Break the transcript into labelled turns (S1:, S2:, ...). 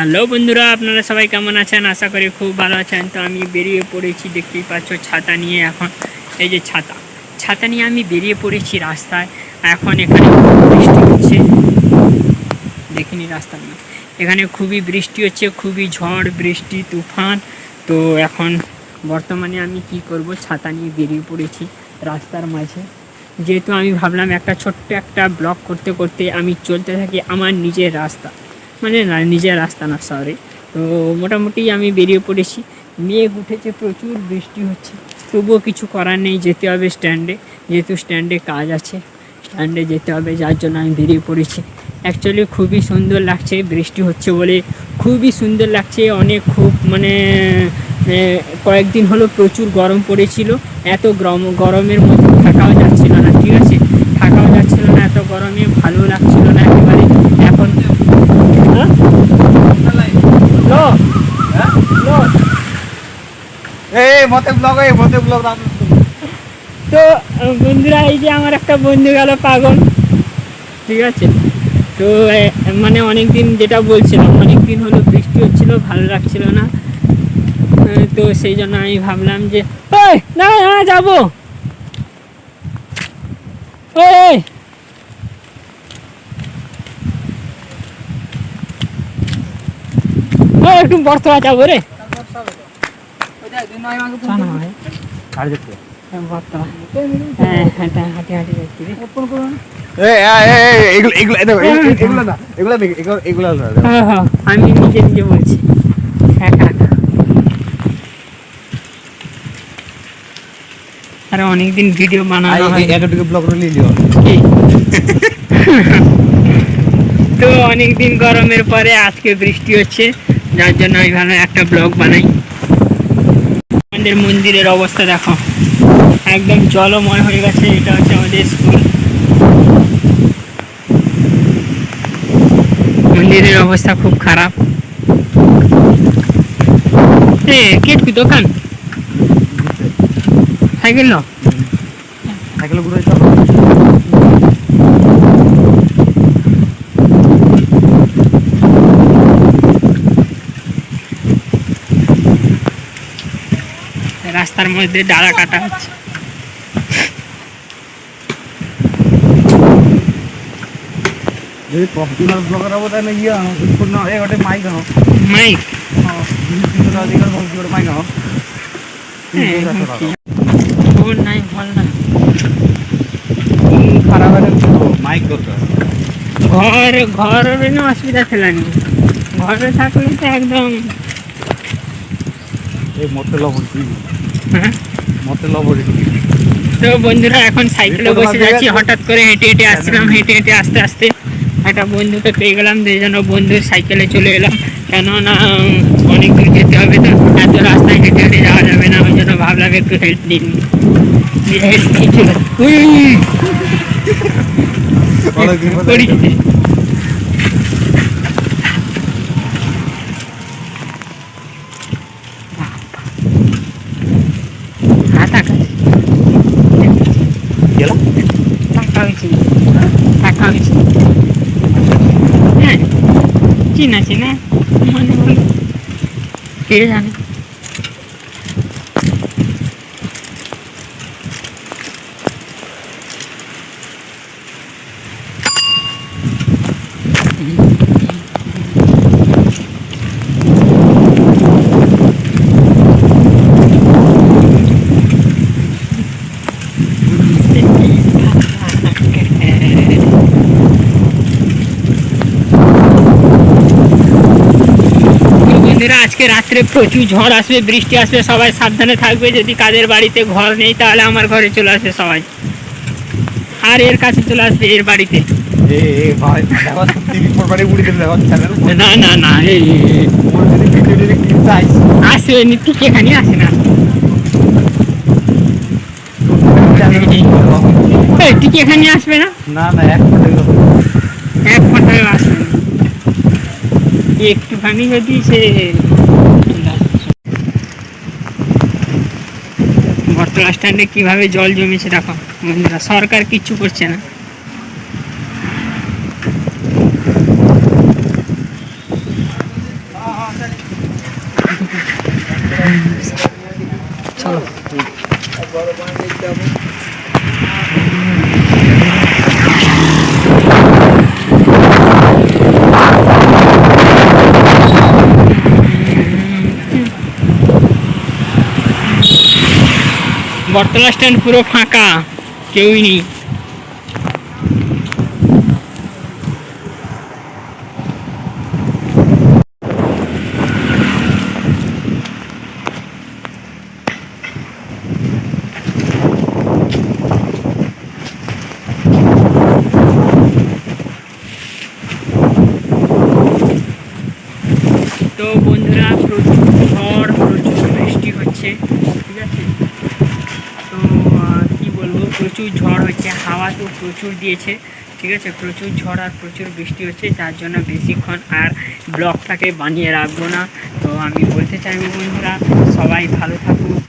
S1: Hello বন্ধুরা, আপনারা সবাই কেমন আছেন? আশা করি খুব ভালো আছেন। তো আমি বেরিয়ে পড়েছি, দেখতেই পাচ্ছ ছাতা নিয়ে এখন। এই যে ছাতা। ছাতা নিয়ে আমি বেরিয়ে পড়েছি রাস্তায়। এখন এখানে বৃষ্টি হচ্ছে। দেখিনি রাস্তা নিয়ে এখানে খুবই বৃষ্টি হচ্ছে, খুবই ঝড়, বৃষ্টি, তুফান। তো এখন বর্তমানে আমি কি করব? ছাতা নিয়ে বেরিয়ে পড়েছি রাস্তার মাঝে। যেহেতু আমি ভাবলাম একটা ছোট্ট একটা ব্লগ করতে করতে আমি চলতে থাকি আমার নিজের রাস্তা। মানে নিজের রাস্তা না সরি তো মোটামুটি আমি বেরিয়ে পড়েছি। মেঘ উঠেছে প্রচুর, বৃষ্টি হচ্ছে। তবুও কিছু করার নেই, যেতে হবে স্ট্যান্ডে যেহেতু স্ট্যান্ডে কাজ আছে স্ট্যান্ডে যেতে হবে, যার জন্য আমি বেরিয়ে পড়েছি। অ্যাকচুয়ালি খুবই সুন্দর লাগছে, বৃষ্টি হচ্ছে বলে খুবই সুন্দর লাগছে। অনেক খুব মানে কয়েকদিন হলো প্রচুর গরম পড়েছিল। এত গরম, গরমের মধ্যে থাকাও যাচ্ছিল না, ঠিক আছে থাকাও যাচ্ছিল না এত গরমে ভালো লাগছিল না একেবারে এখন হ্যাঁ? লো, লো।
S2: এই মতে ব্লগ এই মতে ব্লগ
S1: তো, বন্ধুরা, এই যে আমার একটা বন্ধু গেল পাগল। ঠিক আছে? তো মানে অনেক দিন যেটা বলছিলাম অনেক দিন হলো বৃষ্টি হচ্ছিল, ভালো লাগছিল না। তো সেই জন্য আমি ভাবলাম যে ওই না না যাব। ওই, একটু বর্তমান যাব রে। আমি নিজে নিজে বলছি। একা একা আরে অনেকদিন ভিডিও বানানো হয়
S2: এতটুকু ব্লগ নিয়ে লিও
S1: কি? তো অনেকদিন গরমের পরে আজকে বৃষ্টি হচ্ছে যার জন্য আমি ভালো একটা ব্লগ বানাই। আমাদের মন্দিরের অবস্থা দেখো। একদম জলময় হয়ে গেছে, এটা হচ্ছে আমাদের স্কুল। মন্দিরের অবস্থা খুব খারাপ। এ দোকান? সাইকেল না
S2: সাইকেল ঘুরে
S1: রাস্তার মধ্যে ডালা কাটা হচ্ছে।
S2: যদি প্রফেশনাল ব্লগার হব তাহলে ইয়ে আনো। হেডফোন নাও এই ওটা মাইক আনো
S1: মাইক
S2: তিনশো টাকা দিয়ে বলছি ওটা মাইক আনো।
S1: খবর নাই বল না
S2: খারাপ আছে মাইক দরকার
S1: ঘর কোনো অসুবিধা ছিল ঘরে থাকলে তো একদম
S2: এই লবণ
S1: হ্যাঁ।
S2: মতে লবণ
S1: তো বন্ধুরা এখন সাইকেলে বসে যাচ্ছি হঠাৎ করে হেঁটে হেঁটে আসছিলাম হেঁটে হেঁটে আস্তে আস্তে একটা বন্ধুকে পেয়ে গেলাম সেই জন্য বন্ধুর সাইকেলে চলে এলাম। কেননা অনেক দূর যেতে হবে তো এত রাস্তায় হেঁটে হেঁটে যাওয়া যাবে না ওই জন্য ভাবলাম একটু হেল্প নিন হেল্প দিয়েছিল চিনা না? মনে কে জানে বন্ধুরা আজকে রাত্রে প্রচুর ঝড় আসবে বৃষ্টি আসবে সবাই সাবধানে থাকবে যদি কাদের বাড়িতে ঘর নেই তাহলে আমার ঘরে চলে আসবে সবাই। আর এর কাছে চলে আসবে এর বাড়িতে। না না না এই এই, এই।
S2: তোমার যদি ভিডিও যদি ক্লিপ চাইছ
S1: আসে ঠিক এখানে আসে না। ঠিক এখানে আসবে না?
S2: না না এক
S1: এক ফোটায় আসবে একটুখানি যদি সে বর্তমান স্ট্যান্ডে কীভাবে জল জমেছে দেখো। বন্ধুরা সরকার কিচ্ছু করছে না। বটতলা স্ট্যান্ড পুরো ফাঁকা কেউই নেই। তো বন্ধুরা প্রচুর ঝড় প্রচুর বৃষ্টি হচ্ছে। প্রচুর ঝড় হচ্ছে হাওয়া তো প্রচুর দিয়েছে, ঠিক আছে? প্রচুর ঝড় আর প্রচুর বৃষ্টি হচ্ছে, যার জন্য বেশিক্ষণ আর ব্লকটাকে বানিয়ে রাখব না। তো আমি বলতে চাইব বন্ধুরা, সবাই ভালো থাকুক